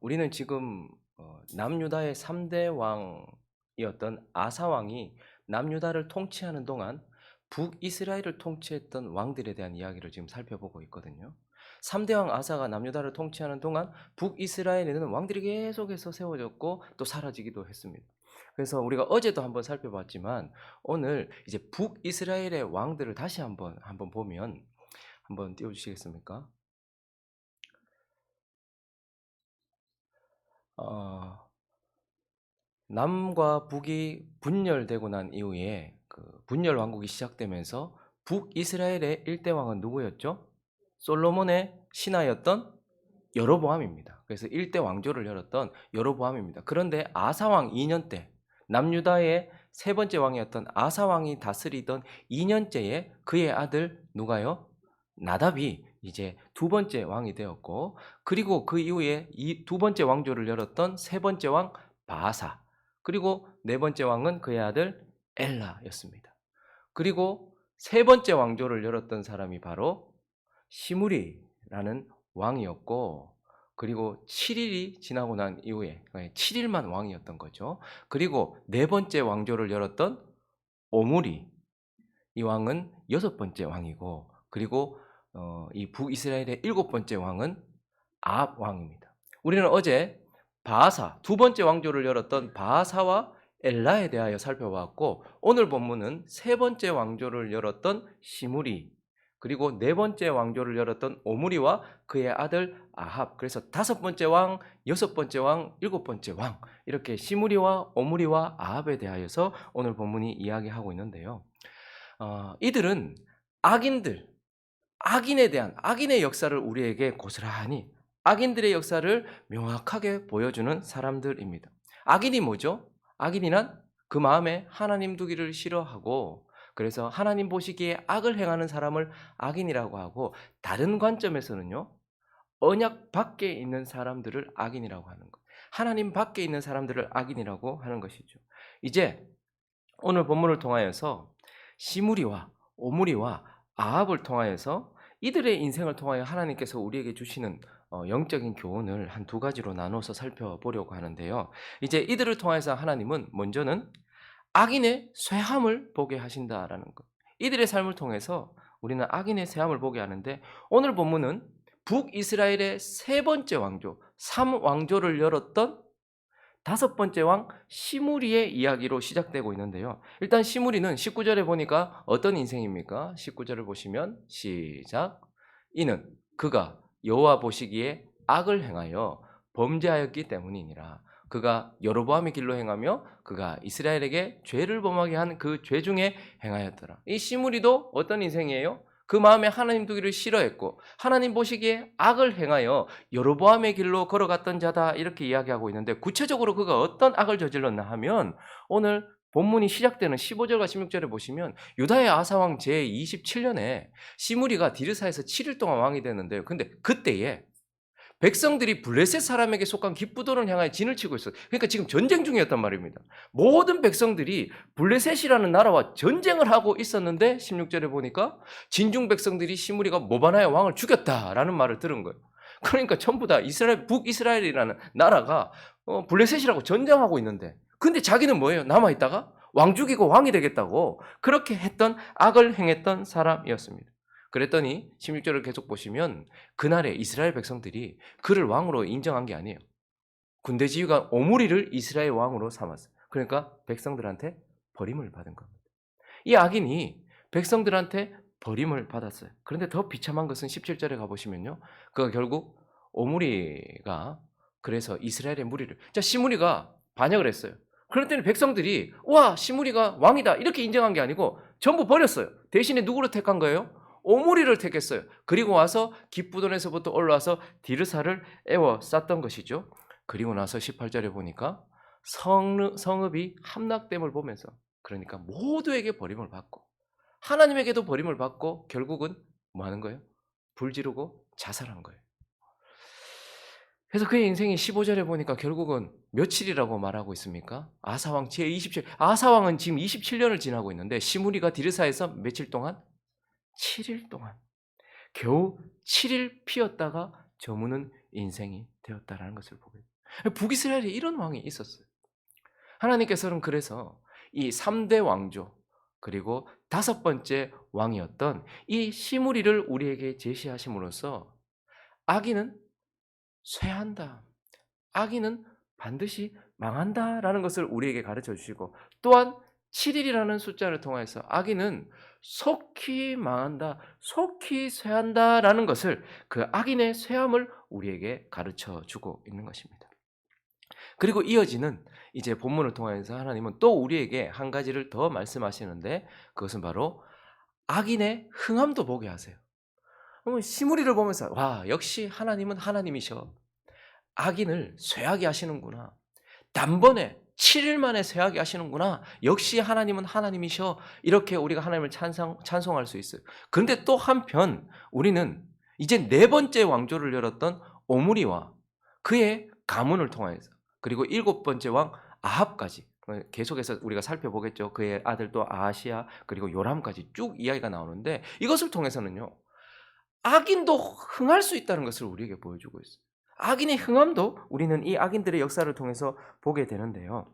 우리는 지금 어, 남유다의 3대 왕이었던 아사 왕이 남유다를 통치하는 동안 북이스라엘을 통치했던 왕들에 대한 이야기를 지금 살펴보고 있거든요. 3대 왕 아사가 남유다를 통치하는 동안 북이스라엘에는 왕들이 계속해서 세워졌고 또 사라지기도 했습니다. 그래서 우리가 어제도 한번 살펴봤지만 오늘 이제 북이스라엘의 왕들을 다시 한번 한번 보면 한번 띄워 주시겠습니까? 어, 남과 북이 분열되고 난 이후에 그 분열 왕국이 시작되면서 북이스라엘의 일대 왕은 누구였죠? 솔로몬의 신하였던 여로보암입니다. 그래서 일대 왕조를 열었던 여로보암입니다. 그런데 아사 왕 2년 때 남유다의 세 번째 왕이었던 아사 왕이 다스리던 2년째에 그의 아들 누가요? 나답이 이제 두 번째 왕이 되었고 그리고 그 이후에 이 두 번째 왕조를 열었던 세 번째 왕 바사 그리고 네 번째 왕은 그의 아들 엘라였습니다. 그리고 세 번째 왕조를 열었던 사람이 바로 시무리라는 왕이었고 그리고 7일이 지나고 난 이후에 7일만 왕이었던 거죠. 그리고 네 번째 왕조를 열었던 오므리 이 왕은 여섯 번째 왕이고 그리고 어, 이 북이스라엘의 일곱 번째 왕은 아합 왕입니다. 우리는 어제 바하사 두 번째 왕조를 열었던 바하사와 엘라에 대하여 살펴봤고 오늘 본문은 세 번째 왕조를 열었던 시무리 그리고 네 번째 왕조를 열었던 오므리와 그의 아들 아합 그래서 다섯 번째 왕, 여섯 번째 왕, 일곱 번째 왕 이렇게 시무리와 오므리와 아합에 대하여서 오늘 본문이 이야기하고 있는데요. 어, 이들은 악인들 악인에 대한 악인의 역사를 우리에게 고스란히 악인들의 역사를 명확하게 보여주는 사람들입니다. 악인이 뭐죠? 악인이란 그 마음에 하나님 두기를 싫어하고 그래서 하나님 보시기에 악을 행하는 사람을 악인이라고 하고 다른 관점에서는요. 언약 밖에 있는 사람들을 악인이라고 하는 것. 하나님 밖에 있는 사람들을 악인이라고 하는 것이죠. 이제 오늘 본문을 통하여서 시무리와 오무리와 아합을 통하여서 이들의 인생을 통하여 하나님께서 우리에게 주시는 어, 영적인 교훈을 한 두 가지로 나눠서 살펴보려고 하는데요. 이제 이들을 통해서 하나님은 먼저는 악인의 쇠함을 보게 하신다라는 것. 이들의 삶을 통해서 우리는 악인의 쇠함을 보게 하는데 오늘 본문은 북이스라엘의 세 번째 왕조, 삼왕조를 열었던 다섯 번째 왕 시무리의 이야기로 시작되고 있는데요. 일단 시무리는 19절에 보니까 어떤 인생입니까? 19절을 보시면 시작. 이는 그가 여호와 보시기에 악을 행하여 범죄하였기 때문이니라. 그가 여로보암의 길로 행하며 그가 이스라엘에게 죄를 범하게 한 그 죄 중에 행하였더라. 이 시무리도 어떤 인생이에요? 그 마음에 하나님 두기를 싫어했고 하나님 보시기에 악을 행하여 여로보암의 길로 걸어갔던 자다 이렇게 이야기하고 있는데 구체적으로 그가 어떤 악을 저질렀나 하면 오늘 본문이 시작되는 15절과 16절에 보시면 유다의 아사왕 제27년에 시무리가 디르사에서 7일 동안 왕이 되는데요. 근데 그때에 백성들이 블레셋 사람에게 속한 기쁘도를 향하여 진을 치고 있어요. 그러니까 지금 전쟁 중이었단 말입니다. 모든 백성들이 블레셋이라는 나라와 전쟁을 하고 있었는데 16절에 보니까 진중 백성들이 시무리가 모바나의 왕을 죽였다라는 말을 들은 거예요. 그러니까 전부 다 이스라엘 북이스라엘이라는 나라가 어, 블레셋이라고 전쟁하고 있는데 근데 자기는 뭐예요? 남아 있다가 왕 죽이고 왕이 되겠다고 그렇게 했던 악을 행했던 사람이었습니다. 그랬더니 16절을 계속 보시면 그날에 이스라엘 백성들이 그를 왕으로 인정한 게 아니에요. 군대 지휘관 오므리를 이스라엘 왕으로 삼았어요. 그러니까 백성들한테 버림을 받은 겁니다. 이 악인이 백성들한테 버림을 받았어요. 그런데 더 비참한 것은 17절에 가보시면요. 그가 결국 오므리가 그래서 이스라엘의 무리를 자 시무리가 반역을 했어요. 그랬더니 백성들이 와 시무리가 왕이다 이렇게 인정한 게 아니고 전부 버렸어요. 대신에 누구를 택한 거예요? 오므리를 택했어요. 그리고 와서 기쁘돈에서부터 올라와서 디르사를 애워 쌌던 것이죠. 그리고 나서 18절에 보니까 성, 성읍이 함락됨을 보면서 그러니까 모두에게 버림을 받고 하나님에게도 버림을 받고 결국은 뭐 하는 거예요? 불 지르고 자살한 거예요. 그래서 그의 인생이 15절에 보니까 결국은 며칠이라고 말하고 있습니까? 아사왕 제27 아사왕은 지금 27년을 지나고 있는데 시무리가 디르사에서 며칠 동안 7일 동안 겨우 7일 피었다가 저무는 인생이 되었다라는 것을 보게 돼요. 북이스라엘에 이런 왕이 있었어요. 하나님께서는 그래서 이 3대 왕조 그리고 다섯 번째 왕이었던 이 시무리를 우리에게 제시하심으로써 악인은 쇠한다. 악인은 반드시 망한다라는 것을 우리에게 가르쳐 주시고 또한 7일이라는 숫자를 통해서 악인은 속히 망한다, 속히 쇠한다라는 것을 그 악인의 쇠함을 우리에게 가르쳐 주고 있는 것입니다. 그리고 이어지는 이제 본문을 통해서 하나님은 또 우리에게 한 가지를 더 말씀하시는데 그것은 바로 악인의 흥함도 보게 하세요. 시무리를 보면서 와 역시 하나님은 하나님이셔. 악인을 쇠하게 하시는구나. 단번에 7일 만에 쇠하게 하시는구나. 역시 하나님은 하나님이셔. 이렇게 우리가 하나님을 찬성, 찬송할 수 있어요. 그런데 또 한편 우리는 이제 네 번째 왕조를 열었던 오므리와 그의 가문을 통해서 그리고 일곱 번째 왕 아합까지 계속해서 우리가 살펴보겠죠. 그의 아들도 아하시아 그리고 요람까지 쭉 이야기가 나오는데 이것을 통해서는요. 악인도 흥할 수 있다는 것을 우리에게 보여주고 있어요. 악인의 흥함도 우리는 이 악인들의 역사를 통해서 보게 되는데요.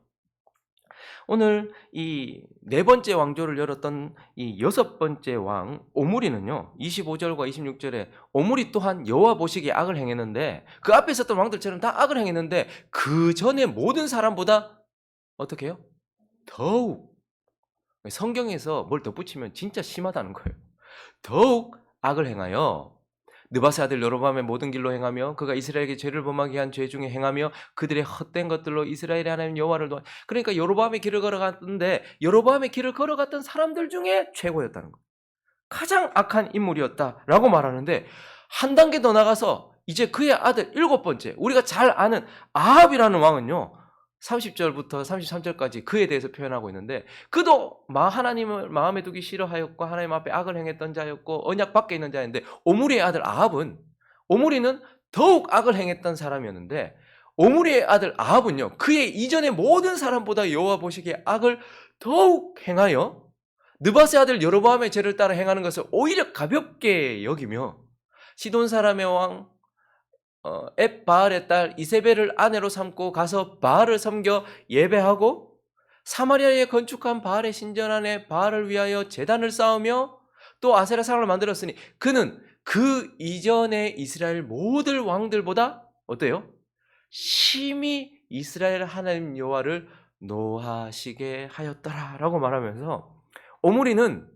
오늘 이 네 번째 왕조를 열었던 이 여섯 번째 왕 오므리는요. 25절과 26절에 오므리 또한 여호와 보시기에 악을 행했는데 그 앞에 있었던 왕들처럼 다 악을 행했는데 그 전에 모든 사람보다 어떻게 해요? 더욱 성경에서 뭘 덧붙이면 진짜 심하다는 거예요. 더욱 악을 행하여 느바스 아들 여로밤의 모든 길로 행하며 그가 이스라엘에게 죄를 범하게 한 죄 중에 행하며 그들의 헛된 것들로 이스라엘의 하나님 여호와를 도와 그러니까 여로밤의 길을 걸어갔는데 여로밤의 길을 걸어갔던 사람들 중에 최고였다는 거. 가장 악한 인물이었다라고 말하는데 한 단계 더 나가서 이제 그의 아들 일곱 번째 우리가 잘 아는 아합이라는 왕은요. 30절부터 33절까지 그에 대해서 표현하고 있는데 그도 마 하나님을 마음에 두기 싫어하였고 하나님 앞에 악을 행했던 자였고 언약 밖에 있는 자였는데 오므리의 아들 아합은 오므리는 더욱 악을 행했던 사람이었는데 오므리의 아들 아합은요 그의 이전의 모든 사람보다 여호와 보시기에 악을 더욱 행하여 느바세 아들 여로보암의 죄를 따라 행하는 것을 오히려 가볍게 여기며 시돈 사람의 왕 어, 앱 바알의 딸 이세벨을 아내로 삼고 가서 바알을 섬겨 예배하고 사마리아에 건축한 바알의 신전 안에 바알을 위하여 제단을 쌓으며 또 아세라 상을 만들었으니 그는 그 이전의 이스라엘 모든 왕들보다 어때요? 심히 이스라엘 하나님 여호와를 노하시게 하였더라라고 말하면서 오므리는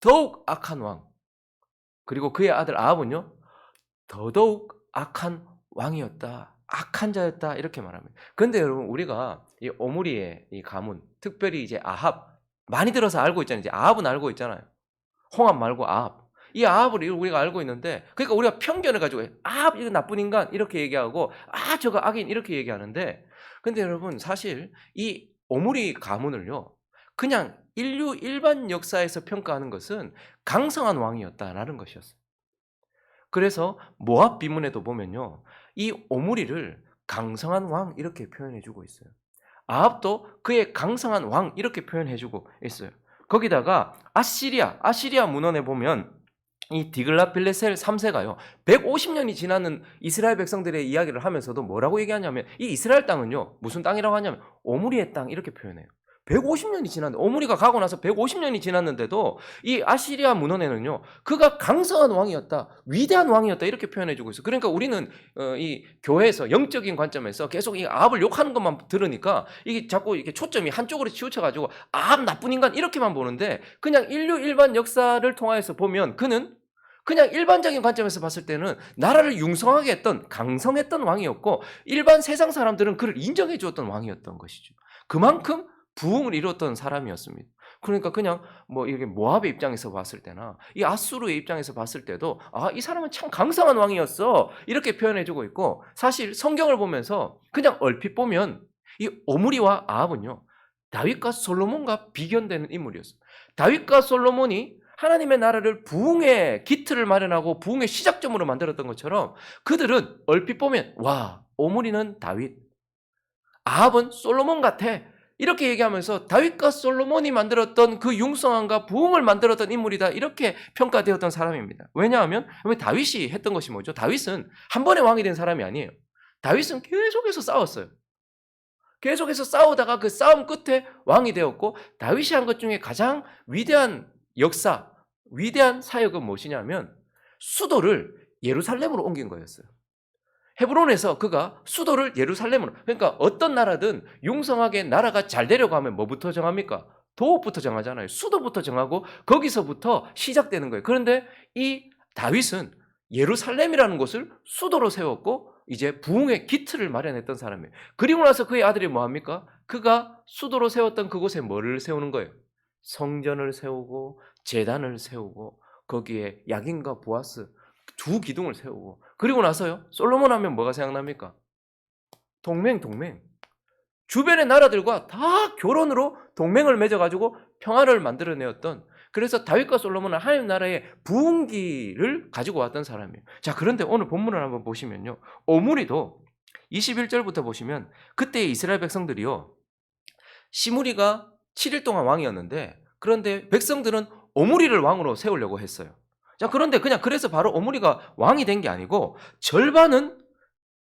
더욱 악한 왕 그리고 그의 아들 아합은요 더더욱 악한 왕이었다. 악한 자였다. 이렇게 말합니다. 근데 여러분, 우리가 이 오므리의 이 가문, 특별히 이제 아합, 많이 들어서 알고 있잖아요. 이제 아합은 알고 있잖아요. 홍합 말고 아합. 이 아합을 우리가 알고 있는데, 그러니까 우리가 편견을 가지고, 아합, 이거 나쁜 인간, 이렇게 얘기하고, 아, 저거 악인, 이렇게 얘기하는데, 근데 여러분, 사실 이 오므리 가문을요, 그냥 인류 일반 역사에서 평가하는 것은 강성한 왕이었다라는 것이었어요. 그래서 모압 비문에도 보면요. 이 오므리를 강성한 왕 이렇게 표현해 주고 있어요. 아합도 그의 강성한 왕 이렇게 표현해 주고 있어요. 거기다가 아시리아, 아시리아 문헌에 보면 이 디글라필레셀 3세가요. 150년이 지나는 이스라엘 백성들의 이야기를 하면서도 뭐라고 얘기하냐면 이 이스라엘 땅은요. 무슨 땅이라고 하냐면 오므리의 땅 이렇게 표현해요. 150년이 지났는데 오므리가 가고 나서 150년이 지났는데도 이 아시리아 문헌에는요 그가 강성한 왕이었다 위대한 왕이었다 이렇게 표현해 주고 있어. 요 그러니까 우리는 어, 이 교회에서 영적인 관점에서 계속 이 아합을 욕하는 것만 들으니까 이게 자꾸 이렇게 초점이 한쪽으로 치우쳐 가지고 아합 나쁜 인간 이렇게만 보는데 그냥 인류 일반 역사를 통하여서 보면 그는 그냥 일반적인 관점에서 봤을 때는 나라를 융성하게 했던 강성했던 왕이었고 일반 세상 사람들은 그를 인정해 주었던 왕이었던 것이죠. 그만큼 부흥을 이뤘던 사람이었습니다. 그러니까 그냥 뭐 이게 모압의 입장에서 봤을 때나 이 아수르의 입장에서 봤을 때도 아, 이 사람은 참 강성한 왕이었어. 이렇게 표현해 주고 있고 사실 성경을 보면서 그냥 얼핏 보면 이 오므리와 아합은요. 다윗과 솔로몬과 비견되는 인물이었어요. 다윗과 솔로몬이 하나님의 나라를 부흥의 기틀을 마련하고 부흥의 시작점으로 만들었던 것처럼 그들은 얼핏 보면 와, 오므리는 다윗, 아합은 솔로몬 같아. 이렇게 얘기하면서 다윗과 솔로몬이 만들었던 그 융성함과 부흥을 만들었던 인물이다 이렇게 평가되었던 사람입니다. 왜냐하면 왜 다윗이 했던 것이 뭐죠? 다윗은 한 번에 왕이 된 사람이 아니에요. 다윗은 계속해서 싸웠어요. 계속해서 싸우다가 그 싸움 끝에 왕이 되었고 다윗이 한 것 중에 가장 위대한 역사, 위대한 사역은 무엇이냐면 수도를 예루살렘으로 옮긴 거였어요. 헤브론에서 그가 수도를 예루살렘으로 그러니까 어떤 나라든 융성하게 나라가 잘 되려고 하면 뭐부터 정합니까? 도읍부터 정하잖아요. 수도부터 정하고 거기서부터 시작되는 거예요. 그런데 이 다윗은 예루살렘이라는 곳을 수도로 세웠고 이제 부흥의 기틀을 마련했던 사람이에요. 그리고 나서 그의 아들이 뭐 합니까? 그가 수도로 세웠던 그곳에 뭐를 세우는 거예요? 성전을 세우고 재단을 세우고 거기에 야긴과 보아스 두 기둥을 세우고 그리고 나서요 솔로몬 하면 뭐가 생각납니까? 동맹 동맹 주변의 나라들과 다 결혼으로 동맹을 맺어가지고 평화를 만들어내었던 그래서 다윗과 솔로몬은 하나님 나라의 부흥기를 가지고 왔던 사람이에요. 자 그런데 오늘 본문을 한번 보시면요 오므리도 21절부터 보시면 그때 이스라엘 백성들이요 시무리가 7일 동안 왕이었는데 그런데 백성들은 오므리를 왕으로 세우려고 했어요. 자, 그런데 그냥 그래서 바로 오므리가 왕이 된 게 아니고 절반은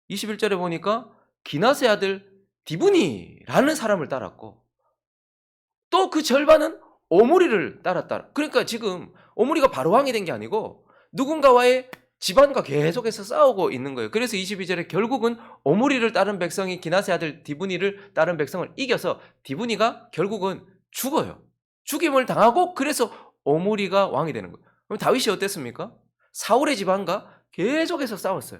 21절에 보니까 기나세 아들 디브니라는 사람을 따랐고 또 그 절반은 오므리를 따랐다. 그러니까 지금 오므리가 바로 왕이 된 게 아니고 누군가와의 집안과 계속해서 싸우고 있는 거예요. 그래서 22절에 결국은 오므리를 따른 백성이 기나세 아들 디브니를 따른 백성을 이겨서 디브니가 결국은 죽어요. 죽임을 당하고 그래서 오므리가 왕이 되는 거예요. 그럼 다윗이 어땠습니까? 사울의 집안과 계속해서 싸웠어요.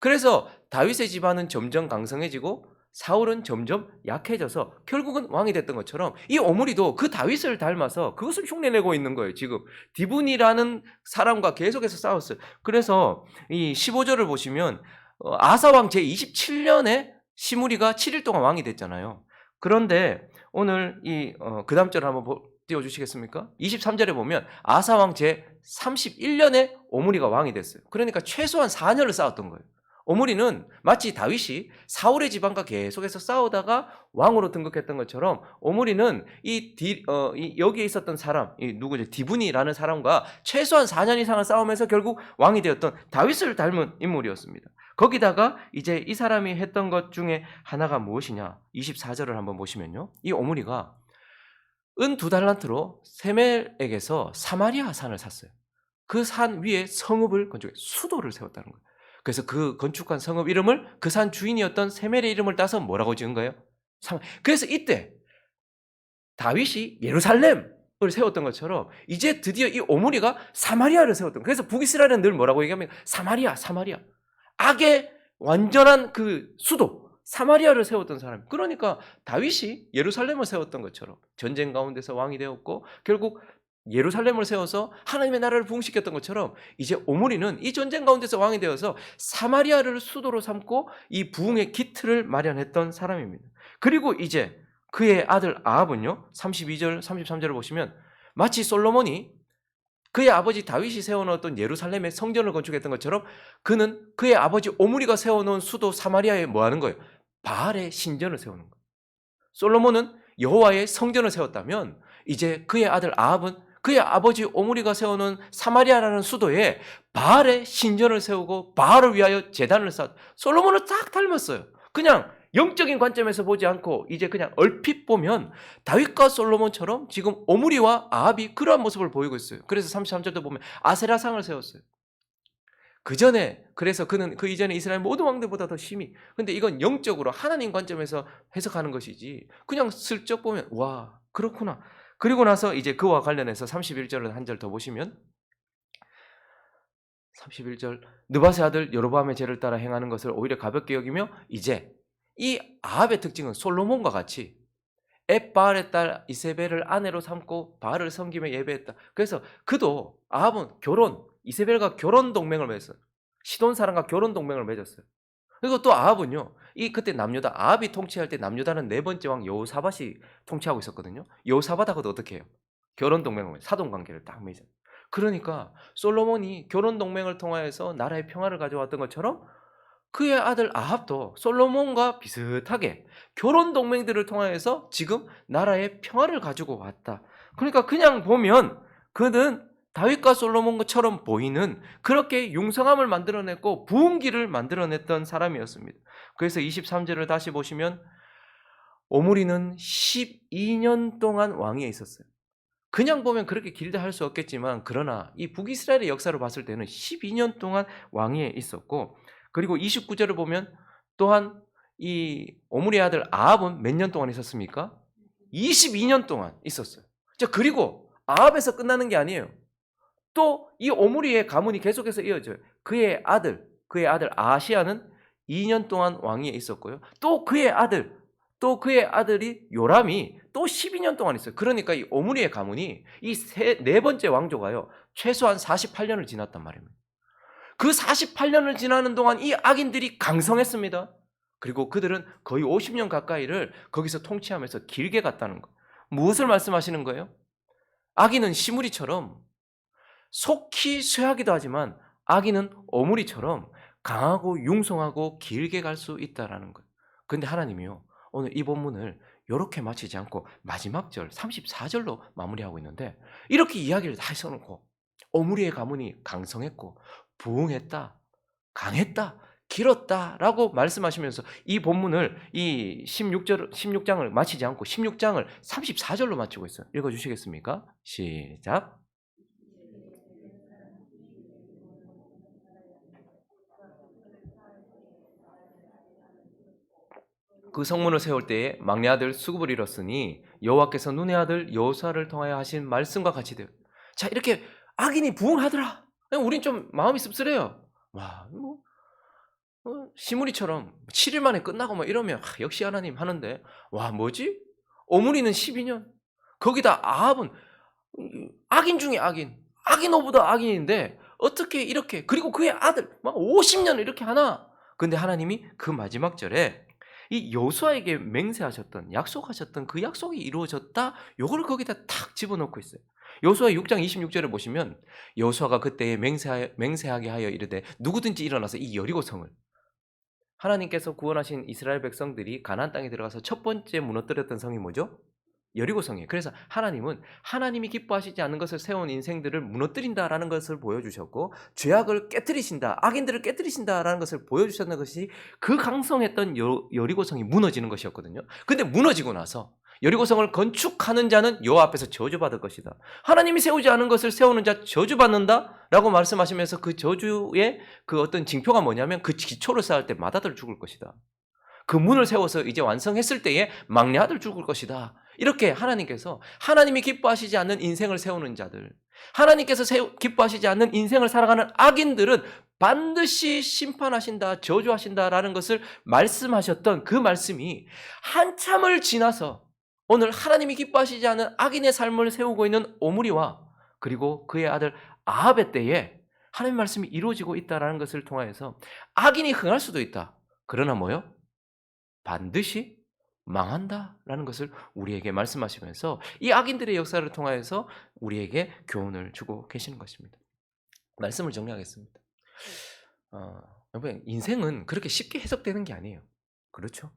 그래서 다윗의 집안은 점점 강성해지고 사울은 점점 약해져서 결국은 왕이 됐던 것처럼 이 오므리도 그 다윗을 닮아서 그것을 흉내내고 있는 거예요. 지금 디분이라는 사람과 계속해서 싸웠어요. 그래서 이 15절을 보시면 어, 아사 왕 제 27년에 시무리가 7일 동안 왕이 됐잖아요. 그런데 오늘 이 어, 그다음 절을 한번 보- 띄워주시겠습니까? 23절에 보면 아사 왕 제 31년에 오므리가 왕이 됐어요. 그러니까 최소한 4년을 싸웠던 거예요. 오므리는 마치 다윗이 사울의 집안과 계속해서 싸우다가 왕으로 등극했던 것처럼 오므리는 이, 디, 어, 이 여기에 있었던 사람, 이 누구죠? 디브니라는 사람과 최소한 4년 이상을 싸우면서 결국 왕이 되었던 다윗을 닮은 인물이었습니다. 거기다가 이제 이 사람이 했던 것 중에 하나가 무엇이냐? 24절을 한번 보시면요. 이 오므리가 은 두 달란트로 세멜에게서 사마리아 산을 샀어요. 그 산 위에 성읍을 건축해 수도를 세웠다는 거예요. 그래서 그 건축한 성읍 이름을 그 산 주인이었던 세멜의 이름을 따서 뭐라고 지은 거예요? 그래서 이때 다윗이 예루살렘 을 세웠던 것처럼 이제 드디어 이 오므리가 사마리아를 세웠던. 그래서 북이스라엘은 늘 뭐라고 얘기하면 사마리아, 사마리아. 악의 완전한 그 수도 사마리아를 세웠던 사람. 그러니까 다윗이 예루살렘을 세웠던 것처럼 전쟁 가운데서 왕이 되었고 결국 예루살렘을 세워서 하나님의 나라를 부흥시켰던 것처럼 이제 오므리는 이 전쟁 가운데서 왕이 되어서 사마리아를 수도로 삼고 이 부흥의 기틀을 마련했던 사람입니다. 그리고 이제 그의 아들 아합은요. 32절, 33절을 보시면 마치 솔로몬이 그의 아버지 다윗이 세워놓았던 예루살렘의 성전을 건축했던 것처럼 그는 그의 아버지 오므리가 세워놓은 수도 사마리아에 뭐 하는 거예요? 바알의 신전을 세우는 거예요. 솔로몬은 여호와의 성전을 세웠다면 이제 그의 아들 아합은 그의 아버지 오므리가 세워놓은 사마리아라는 수도에 바알의 신전을 세우고 바알을 위하여 제단을 쌓. 솔로몬을 딱 닮았어요. 그냥 영적인 관점에서 보지 않고 이제 그냥 얼핏 보면 다윗과 솔로몬처럼 지금 오므리와 아합이 그러한 모습을 보이고 있어요. 그래서 33절도 보면 아세라상을 세웠어요. 그 전에 그래서 그는 그 이전에 이스라엘 모든 왕들보다 더 심히. 근데 이건 영적으로 하나님 관점에서 해석하는 것이지. 그냥 슬쩍 보면 와 그렇구나. 그리고 나서 이제 그와 관련해서 31절을 한 절 더 보시면 31절 느바세 아들 여로보암의 죄를 따라 행하는 것을 오히려 가볍게 여기며 이제 이 아합의 특징은 솔로몬과 같이 엣바알의 딸 이세벨을 아내로 삼고 바알을 섬기며 예배했다. 그래서 그도 아합은 결혼 이세벨과 결혼 동맹을 맺었어요. 시돈 사람과 결혼 동맹을 맺었어요. 그리고 또 아합은요. 이 그때 남유다 아합이 통치할 때 남유다는 네 번째 왕 여호사밧이 통치하고 있었거든요. 여호사밧하고도 어떻게 해요? 결혼 동맹을. 사돈 관계를 딱 맺어요. 그러니까 솔로몬이 결혼 동맹을 통하여서 나라의 평화를 가져왔던 것처럼 그의 아들 아합도 솔로몬과 비슷하게 결혼 동맹들을 통하여서 지금 나라의 평화를 가지고 왔다. 그러니까 그냥 보면 그는 다윗과 솔로몬처럼 보이는 그렇게 융성함을 만들어냈고 부흥기를 만들어냈던 사람이었습니다. 그래서 23절을 다시 보시면 오므리는 12년 동안 왕위에 있었어요. 그냥 보면 그렇게 길다 할 수 없겠지만 그러나 이 북이스라엘의 역사를 봤을 때는 12년 동안 왕위에 있었고 그리고 29절을 보면 또한 이 오므리의 아들 아합은 몇 년 동안 있었습니까? 22년 동안 있었어요. 자, 그리고 아합에서 끝나는 게 아니에요. 또 이 오므리의 가문이 계속해서 이어져요. 그의 아들, 그의 아들 아시아는 2년 동안 왕위에 있었고요. 또 그의 아들, 또 그의 아들이 요람이 또 12년 동안 있어요. 그러니까 이 오므리의 가문이 이 네 번째 왕조가요. 최소한 48년을 지났단 말입니다. 그 48년을 지나는 동안 이 악인들이 강성했습니다. 그리고 그들은 거의 50년 가까이를 거기서 통치하면서 길게 갔다는 거. 무엇을 말씀하시는 거예요? 악인은 시무리처럼 속히 쇠하기도 하지만 악인은 어무리처럼 강하고 융성하고 길게 갈 수 있다라는 거예요. 근데 하나님이요. 오늘 이 본문을 이렇게 마치지 않고 마지막 절 34절로 마무리하고 있는데 이렇게 이야기를 다 써놓고 어무리의 가문이 강성했고 부흥했다, 강했다, 길었다라고 말씀하시면서 이 본문을 이 16절 16장을 마치지 않고 16장을 34절로 마치고 있어요. 읽어 주시겠습니까? 시작. 그 성문을 세울 때에 막내 아들 수급을 잃었으니 여호와께서 눈의 아들 여호수아를 통하여 하신 말씀과 같이 되어. 자 이렇게 악인이 부흥하더라. 우린 좀 마음이 씁쓸해요. 와, 뭐 어, 시무리처럼 7일 만에 끝나고 뭐 이러면 아, 역시 하나님 하는데 와 뭐지? 오므리는 12년 거기다 아합은 악인 중에 악인 악인 오보다 악인인데 어떻게 이렇게 그리고 그의 아들 막 50년 이렇게 하나 근데 하나님이 그 마지막 절에 이 여수아에게 맹세하셨던 약속하셨던 그 약속이 이루어졌다. 요걸 거기다 탁 집어넣고 있어요. 여수아 6장 26절에 보시면 여수아가 그때 맹세 맹세하게 하여 이르되 누구든지 일어나서 이 여리고 성을 하나님께서 구원하신 이스라엘 백성들이 가나안 땅에 들어가서 첫 번째 무너뜨렸던 성이 뭐죠? 여리고성이에요. 그래서 하나님은 하나님이 기뻐하시지 않는 것을 세운 인생들을 무너뜨린다라는 것을 보여주셨고 죄악을 깨뜨리신다, 악인들을 깨뜨리신다라는 것을 보여주셨는 것이 그 강성했던 여, 여리고성이 무너지는 것이었거든요. 근데 무너지고 나서 여리고성을 건축하는 자는 여호와 앞에서 저주받을 것이다. 하나님이 세우지 않은 것을 세우는 자 저주받는다라고 말씀하시면서 그 저주의 그 어떤 징표가 뭐냐면 그 기초를 쌓을 때 맏아들 죽을 것이다. 그 문을 세워서 이제 완성했을 때에 막내 아들 죽을 것이다. 이렇게 하나님께서 하나님이 기뻐하시지 않는 인생을 세우는 자들, 하나님께서 세우, 기뻐하시지 않는 인생을 살아가는 악인들은 반드시 심판하신다, 저주하신다라는 것을 말씀하셨던 그 말씀이 한참을 지나서 오늘 하나님이 기뻐하시지 않는 악인의 삶을 세우고 있는 오므리와 그리고 그의 아들 아합의 때에 하나님 말씀이 이루어지고 있다라는 것을 통하여서 악인이 흥할 수도 있다. 그러나 뭐요? 반드시 망한다라는 것을 우리에게 말씀하시면서 이 악인들의 역사를 통하여서 우리에게 교훈을 주고 계시는 것입니다. 말씀을 정리하겠습니다. 어, 인생은 그렇게 쉽게 해석되는 게 아니에요. 그렇죠?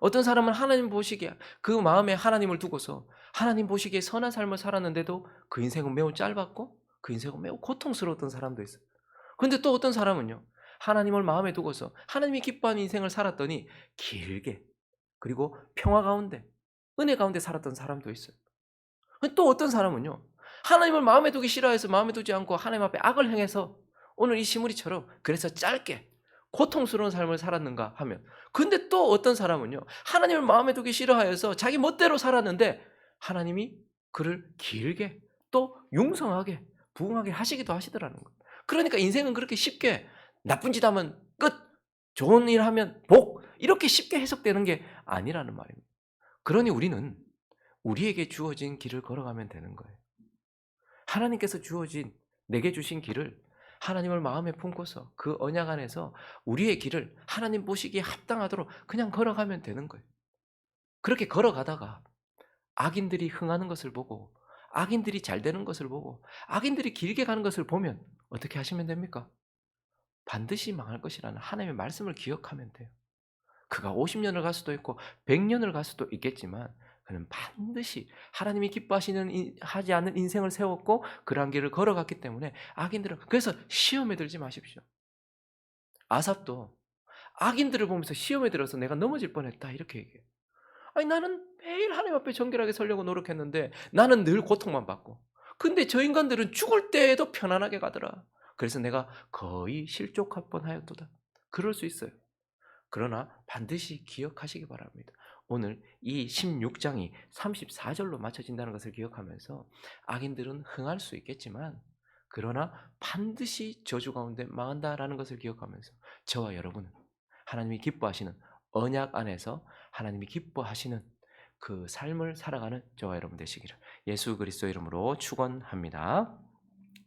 어떤 사람은 하나님 보시기에 그 마음에 하나님을 두고서 하나님 보시기에 선한 삶을 살았는데도 그 인생은 매우 짧았고 그 인생은 매우 고통스러웠던 사람도 있어요. 근데 또 어떤 사람은요. 하나님을 마음에 두고서 하나님이 기뻐하는 인생을 살았더니 길게 그리고 평화 가운데, 은혜 가운데 살았던 사람도 있어요. 또 어떤 사람은요, 하나님을 마음에 두기 싫어해서 마음에 두지 않고 하나님 앞에 악을 행해서 오늘 이 시무리처럼 그래서 짧게 고통스러운 삶을 살았는가 하면 근데 또 어떤 사람은요 하나님을 마음에 두기 싫어하여서 자기 멋대로 살았는데 하나님이 그를 길게 또 융성하게 부흥하게 하시기도 하시더라는 거예요 그러니까 인생은 그렇게 쉽게 나쁜 짓 하면 끝 좋은 일 하면 복 이렇게 쉽게 해석되는 게 아니라는 말입니다. 그러니 우리는 우리에게 주어진 길을 걸어가면 되는 거예요. 하나님께서 주어진 내게 주신 길을 하나님을 마음에 품고서 그 언약 안에서 우리의 길을 하나님 보시기에 합당하도록 그냥 걸어가면 되는 거예요. 그렇게 걸어가다가 악인들이 흥하는 것을 보고 악인들이 잘 되는 것을 보고 악인들이 길게 가는 것을 보면 어떻게 하시면 됩니까? 반드시 망할 것이라는 하나님의 말씀을 기억하면 돼요. 그가 50년을 갈 수도 있고 100년을 갈 수도 있겠지만 그는 반드시 하나님이 기뻐하시는 인- 하지 않는 인생을 세웠고 그러한 길을 걸어갔기 때문에 악인들은 그래서 시험에 들지 마십시오. 아삽도 악인들을 보면서 시험에 들어서 내가 넘어질 뻔했다 이렇게 얘기해요. 아니 나는 매일 하나님 앞에 정결하게 서려고 노력했는데 나는 늘 고통만 받고 근데 저 인간들은 죽을 때에도 편안하게 가더라. 그래서 내가 거의 실족할 뻔하였도다. 그럴 수 있어요. 그러나 반드시 기억하시기 바랍니다. 오늘 이 16장이 34절로 맞춰진다는 것을 기억하면서 악인들은 흥할 수 있겠지만 그러나 반드시 저주 가운데 망한다라는 것을 기억하면서 저와 여러분은 하나님이 기뻐하시는 언약 안에서 하나님이 기뻐하시는 그 삶을 살아가는 저와 여러분 되시기를 예수 그리스도 이름으로 축원합니다.